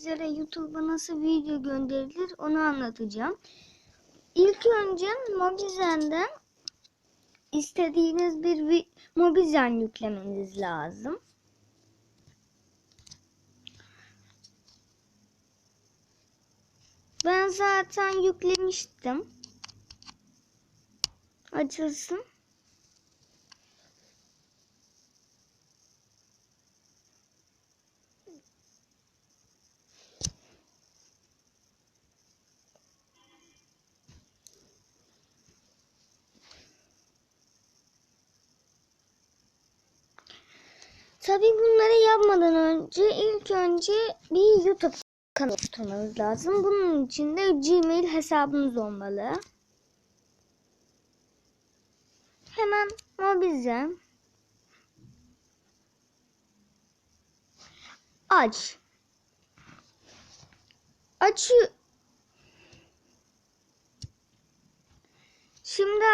Sizlere YouTube'a nasıl video gönderilir onu anlatacağım. İlk önce Mobizen'den istediğiniz bir Mobizen yüklemeniz lazım. Ben zaten yüklemiştim. Açılsın. Tabii bunları yapmadan önce ilk önce bir YouTube kanalı oluşturmanız lazım. Bunun için de Gmail hesabınız olmalı. Hemen mobize aç. Açı Şimdi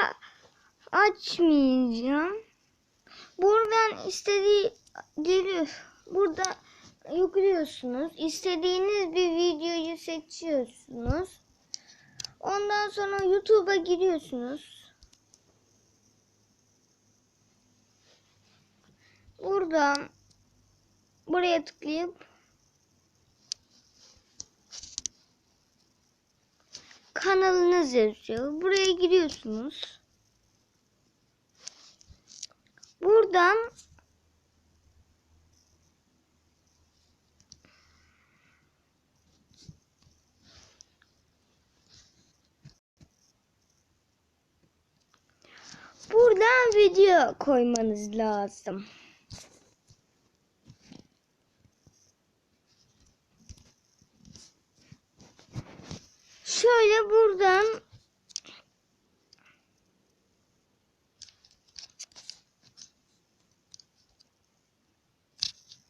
açmayacağım. Buradan istediği geliyor. Burada yüklüyorsunuz. İstediğiniz bir videoyu seçiyorsunuz. Ondan sonra YouTube'a giriyorsunuz. Buradan buraya tıklayıp kanalınız yazıyor. Buraya giriyorsunuz. Buradan Buradan video koymanız lazım. Şöyle buradan